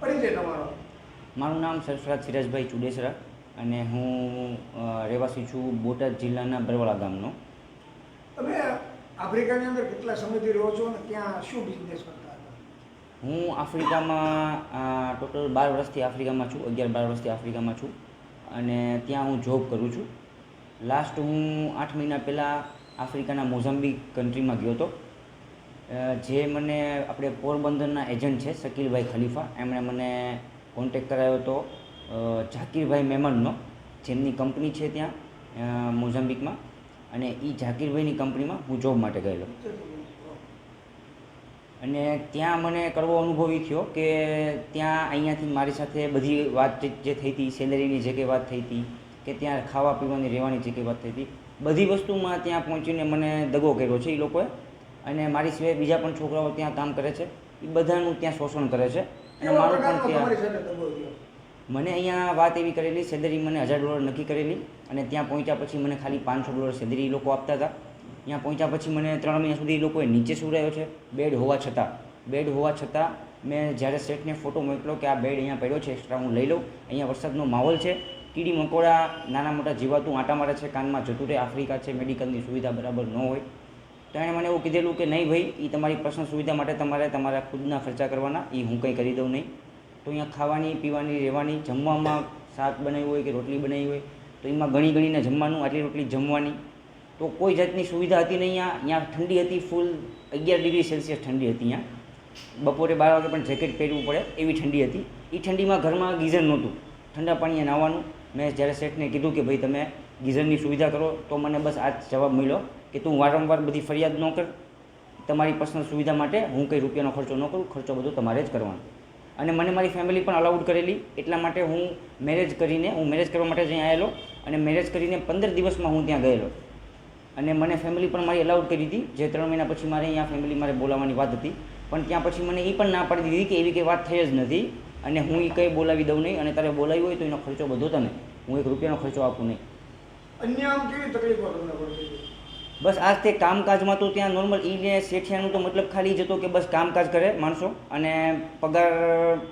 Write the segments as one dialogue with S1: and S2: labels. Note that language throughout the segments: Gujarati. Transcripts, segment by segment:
S1: પરિચય તમારો.
S2: મારું નામ સરફરાજ સિરાજભાઈ ચુડેસરા અને હું રહેવાસી છું બોટાદ જિલ્લાના બરવાળા ગામનો.
S1: તમે આફ્રિકાની અંદર કેટલા સમયથી રહો છો અને ત્યાં શું બિઝનેસ કરતા હતા?
S2: હું આફ્રિકામાં ટોટલ બાર વર્ષથી આફ્રિકામાં છું અગિયાર બાર વર્ષથી આફ્રિકામાં છું અને ત્યાં હું જોબ કરું છું. લાસ્ટ હું આઠ મહિના પહેલાં આફ્રિકાના મોઝામ્બિક કન્ટ્રીમાં ગયો હતો. જે મને આપણે પોરબંદરના એજન્ટ છે, શકીલભાઈ ખલીફા, એમણે મને કોન્ટેક કરાયો હતો ઝાકીરભાઈ મેમનનો, જેમની કંપની છે ત્યાં મોઝામ્બિકમાં, અને એ ઝાકીરભાઈની કંપનીમાં હું જોબ માટે ગયેલો. અને ત્યાં મને કડવો અનુભવ થયો કે ત્યાં અહીંયાથી મારી સાથે બધી વાતચીત જે થઈ હતી સેલેરીની જે કંઈ વાત થઈ હતી કે ત્યાં ખાવા પીવાની રહેવાની જે કંઈ વાત થઈ હતી બધી વસ્તુમાં ત્યાં પહોંચીને મને દગો કર્યો છે એ લોકોએ. અને મારી સિવાય બીજા પણ છોકરાઓ ત્યાં કામ કરે છે. એ બધાનું ત્યાં શોષણ કરે છે. અને મારું પણ ત્યાં મને અહીંયા વાત એવી કરેલી સેલેરી મને હજાર ડોલર નક્કી કરેલી અને ત્યાં પહોંચ્યા પછી મને ખાલી પાંચસો ડોલર સેલેરી એ લોકો આપતા હતા. ત્યાં પહોંચ્યા પછી મને ત્રણ મહિના સુધી એ લોકોએ નીચે સુવડાવ્યો છે બેડ હોવા છતાં. બેડ હોવા છતાં મેં જ્યારે શેઠને ફોટો મોકલ્યો કે આ બેડ અહીંયા પડ્યો છે એક્સ્ટ્રા હું લઈ લઉં અહીંયા વરસાદનો માહોલ છે. કીડી મકોડા નાના મોટા જીવાતું આંટા મારે છે કાનમાં જતું રહે આફ્રિકા છે મેડિકલની સુવિધા બરાબર ન હોય. તો એણે મને એવું કીધેલું કે નહીં ભાઈ એ તમારી પર્સનલ સુવિધા માટે તમારે તમારા ખુદના ખર્ચા કરવાના એ હું કંઈ કરી દઉં નહીં. તો અહીંયા ખાવાની, પીવાની, રહેવાની, જમવામાં શાક બનાવ્યું હોય કે રોટલી બનાવી હોય, તો એમાં ગણી ગણીને જમવાનું, આટલી રોટલી જમવાની. તો કોઈ જાતની સુવિધા હતી નહીં અહીંયા. અહીંયા ઠંડી હતી, ફૂલ અગિયાર ડિગ્રી સેલ્સિયસ ઠંડી હતી અહીંયા. બપોરે બાર વાગે પણ જેકેટ પહેરવું પડે એવી ઠંડી હતી. એ ઠંડીમાં ઘરમાં ગીઝર નહોતું. ઠંડા પાણીએ નાહવાનું. મેં જ્યારે શેઠને કીધું કે ભાઈ તમે ગીઝરની સુવિધા કરો, તો મને બસ આ જવાબ મળ્યો કે તું વારંવાર બધી ફરિયાદ ન કર. તમારી પર્સનલ સુવિધા માટે હું કંઈ રૂપિયાનો ખર્ચો ન કરું, ખર્ચો બધો તમારે જ કરવાનો. અને મને મારી ફેમિલી પણ અલાઉડ કરેલી, એટલા માટે હું મેરેજ કરીને, હું મેરેજ કરવા માટે જ આવેલો અને મેરેજ કરીને પંદર દિવસમાં હું ત્યાં ગયેલો. અને મને ફેમિલી પણ મારી અલાઉડ કરી હતી. જે ત્રણ મહિના પછી મારે અહીંયા ફેમિલી મારે બોલાવવાની વાત હતી. પણ ત્યાં પછી મને એ પણ ના પાડી દીધી કે એવી કંઈ વાત થઈ જ નથી અને હું એ કંઈ બોલાવી દઉં નહીં અને તારે બોલાવી હોય તો એનો ખર્ચો બધો તને હું એક રૂપિયાનો ખર્ચો આપું નહીં.
S1: અન્ય
S2: બસ આ તે કામકાજમાં તો ત્યાં નોર્મલ ઈને શેઠિયાનું તો મતલબ ખાલી જતો કે બસ કામકાજ કરે માણસો. અને પગાર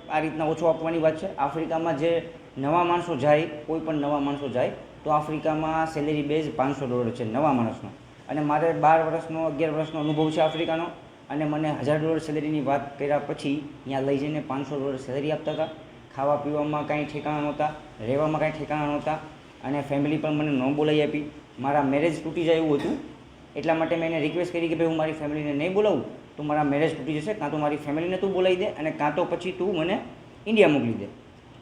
S2: આ રીતના ઓછો આપવાની વાત છે. આફ્રિકામાં જે નવા માણસો જાય, કોઈ પણ નવા માણસો જાય, તો આફ્રિકામાં સેલેરી બેઝ પાંચસો ડોલર છે નવા માણસનો. અને મારે બાર વર્ષનો, અગિયાર વર્ષનો અનુભવ છે આફ્રિકાનો. અને મને હજાર ડોલર સેલેરીની વાત કર્યા પછી ત્યાં લઈ જઈને પાંચસો ડોલર સેલેરી આપતા હતા. ખાવા પીવામાં કાંઈ ઠેકાણા નહોતા, રહેવામાં કાંઈ ઠેકાણા નહોતા. અને ફેમિલી પણ મને ન બોલાવી આપી. મારા મેરેજ તૂટી જાય એવું હતું. એટલા માટે મેં એને રિક્વેસ્ટ કરી કે ભાઈ હું મારી ફેમિલીને નહીં બોલાવું, તો મારા મેરેજ તૂટી જશે, કાં તો મારી ફેમિલીને તું બોલાવી દે અને કાં તો પછી તું મને ઇન્ડિયા મોકલી દે.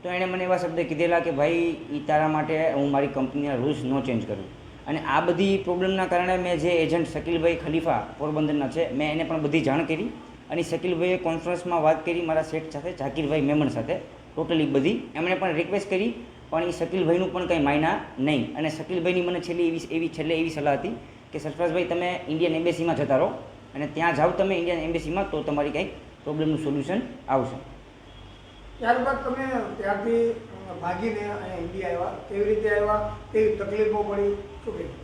S2: તો એણે મને એવા શબ્દ કીધેલા કે ભાઈ એ તારા માટે હું મારી કંપનીના રૂલ્સ ન ચેન્જ કરું. અને આ બધી પ્રોબ્લેમના કારણે મેં જે એજન્ટ શકીલભાઈ ખલીફા પોરબંદરના છે, મેં એને પણ બધી જાણ કરી. અને શકીલભાઈએ કોન્ફરન્સમાં વાત કરી, મારા શેઠ સાથે, ઝાકીરભાઈ મેમન સાથે. ટોટલી બધી. એમણે પણ રિક્વેસ્ટ કરી પણ એ શકીલભાઈનું પણ કંઈ માયના નહીં. અને શકીલભાઈની મને છેલ્લી એવી એવી છેલ્લે એવી સલાહ હતી કે સરફરાજભાઈ તમે ઇન્ડિયન એમ્બેસીમાં જતા રહો અને ત્યાં જાઓ તમે ઇન્ડિયન એમ્બેસીમાં તો તમારી કંઈક પ્રોબ્લેમનું સોલ્યુશન આવશે.
S1: ત્યારબાદ તમે ત્યારથી ભાગીને ઇન્ડિયા આવ્યા. કેવી રીતે આવ્યા? કેવી તકલીફો પડી? શું કહ્યું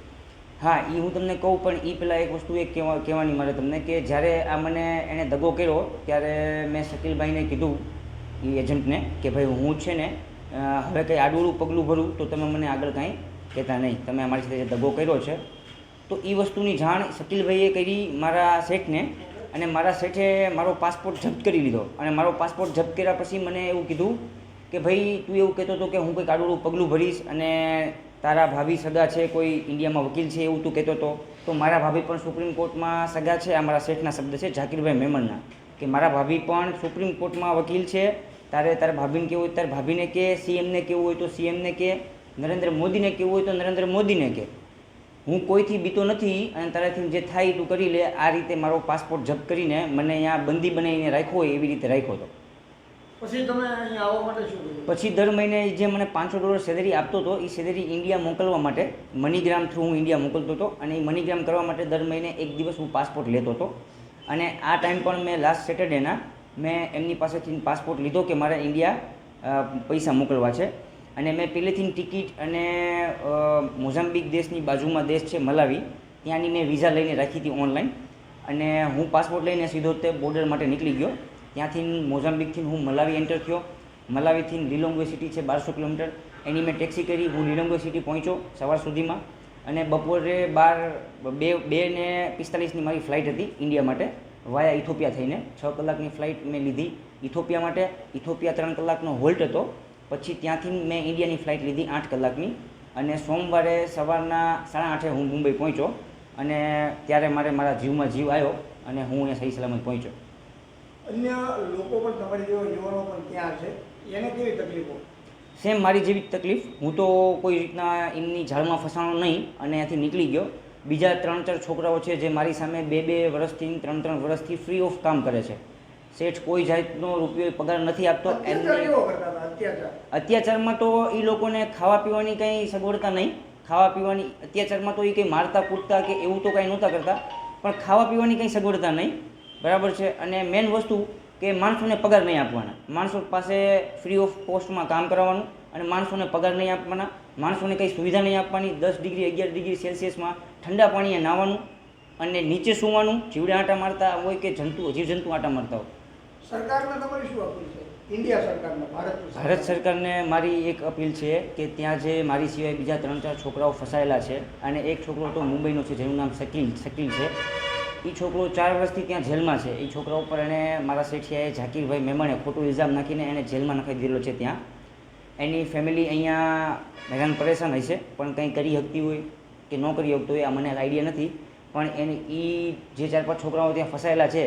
S2: હા એ હું તમને કહું પણ એ પહેલાં એક વસ્તુ એક કહેવા કહેવાની મારે તમને કે જ્યારે આ મને એણે દગો કર્યો ત્યારે મેં શકીલભાઈને કીધું એ એજન્ટને કે ભાઈ હું છે ને હવે કંઈ આડું પગલું ભરું તો તમે મને આગળ કાંઈ કહેતા નહીં. તમે અમારી સાથે જે દગો કર્યો છે, તો એ વસ્તુની જાણ શકીલભાઈએ કરી મારા શેઠને અને મારા શેઠે મારો પાસપોર્ટ જપ્ત કરી લીધો. અને મારો પાસપોર્ટ જપ્ત કર્યા પછી મને એવું કીધું કે, ભાઈ, તું એવું કહેતો હતો કે હું કંઈક આડું પગલું ભરીશ અને તારા ભાભી સગા છે, કોઈ ઇન્ડિયામાં વકીલ છે એવું તું કહેતો હતો તો મારા ભાભી પણ સુપ્રીમ કોર્ટમાં સગા છે, આ મારા શેઠના શબ્દ છે, ઝાકીરભાઈ મેમણના. કે મારા ભાભી પણ સુપ્રીમ કોર્ટમાં વકીલ છે તારે તારા ભાભીને કેવું હોય તારે ભાભીને કે સીએમને કેવું હોય તો સીએમને કે નરેન્દ્ર મોદીને કેવું હોય તો નરેન્દ્ર મોદીને કે. હું કોઈથી બીતો નથી અને તારાથી જે થાય તું કરી લે આ રીતે મારો પાસપોર્ટ જપ્ત કરીને મને અહીંયા બંદી બનાવીને રાખ્યો હોય એવી રીતે રાખ્યો હતો.
S1: પછી તમે આવવા માટે શું
S2: પછી દર મહિને જે મને પાંચસો ડોલર સેલેરી આપતો હતો એ સેલેરી ઇન્ડિયા મોકલવા માટે મનીગ્રામ થ્રુ હું ઇન્ડિયા મોકલતો હતો અને એ મનીગ્રામ કરવા માટે દર મહિને એક દિવસ હું પાસપોર્ટ લેતો હતો. અને આ ટાઈમ પણ મેં લાસ્ટ સેટરડેના મેં એમની પાસેથી પાસપોર્ટ લીધો કે મારે ઇન્ડિયા પૈસા મોકલવા છે. અને મેં પહેલેથી ટિકિટ અને મોઝામ્બિક દેશની બાજુમાં દેશ છે મલાવી, ત્યાંની મેં વિઝા લઈને રાખી હતી ઓનલાઈન. અને હું પાસપોર્ટ લઈને સીધો તે બોર્ડર માટે નીકળી ગયો. ત્યાંથી મોઝામ્બિકથી હું મલાવી એન્ટર થયો. મલાવીથી લીલોંગવે સિટી છે બારસો કિલોમીટર. એની મેં ટેક્સી કરી, હું લીલોંગવે સિટી પહોંચ્યો સવાર સુધીમાં. અને બપોરે બાર, બે બે ને પિસ્તાલીસની મારી ફ્લાઇટ હતી ઇન્ડિયા માટે. વાયા ઇથોપિયા થઈને છ કલાકની ફ્લાઇટ મેં લીધી. ઇથોપિયા માટે ઇથોપિયા ત્રણ કલાકનો હોલ્ટ હતો. પછી ત્યાંથી મેં ઇન્ડિયાની ફ્લાઇટ લીધી આઠ કલાકની. અને સોમવારે સવારના સાડા આઠે હું મુંબઈ પહોંચ્યો. અને ત્યારે મારે મારા જીવમાં જીવ આવ્યો અને હું અહીંયા સહી સલામત પહોંચ્યો.
S1: અન્ય લોકો પણ તમારી જેવા યુવાનો પણ ત્યાં છે. એને કેવી તકલીફો?
S2: સેમ મારી જેવી તકલીફ. હું તો કોઈ રીતના એમની ઝાડમાં ફસાણો નહીં અને ત્યાંથી નીકળી ગયો. બીજા ત્રણ ચાર છોકરાઓ છે જે મારી સામે બે બે વર્ષથી ત્રણ ત્રણ વર્ષથી ફ્રી ઓફ કામ કરે છે. શેઠ કોઈ જાતનો રૂપિયો પગાર નથી આપતો. અત્યાચારમાં તો એ લોકોને ખાવા પીવાની કંઈ સગવડતા નહીં. ખાવા પીવાની અત્યાચારમાં તો એ કંઈ મારતા કૂટતા કે એવું તો કંઈ નહોતા કરતા. પણ ખાવા પીવાની કંઈ સગવડતા નહીં. બરાબર છે? અને મેઇન વસ્તુ કે માણસોને પગાર નહીં આપવાના. માણસો પાસે ફ્રી ઓફ કોસ્ટમાં કામ કરવાનું અને માણસોને પગાર નહીં આપવાના. માણસોને કંઈ સુવિધા નહીં આપવાની. દસ ડિગ્રી અગિયાર ડિગ્રી સેલ્સિયસમાં ઠંડા પાણીએ નાહવાનું અને નીચે સૂવાનું જીવડે આંટા મારતા હોય કે જંતુ જીવજંતુ આંટા મારતા હોય.
S1: સરકારને તમારી શું અપીલ છે? ઇન્ડિયા સરકારને ભારત
S2: ભારત સરકારને મારી એક અપીલ છે કે ત્યાં જે મારી સિવાય બીજા ત્રણ ચાર છોકરાઓ ફસાયેલા છે અને એક છોકરો તો મુંબઈનો છે જેનું નામ શકીલ શકીલ છે. એ છોકરો ચાર વર્ષથી ત્યાં જેલમાં છે. એ છોકરા ઉપર એણે મારા શેઠિયાએ ઝાકીરભાઈ મેમણે ખોટું ઇલ્ઝામ નાખીને એને જેલમાં નાખી દીધેલો છે ત્યાં. એની ફેમિલી અહીંયા હેરાન પરેશાન હશે પણ કંઈ કરી શકતી હોય કે ન કરી શકતું હોય, આ મને આઈડિયા નથી. પણ એને એ જે ચાર પાંચ છોકરાઓ ત્યાં ફસાયેલા છે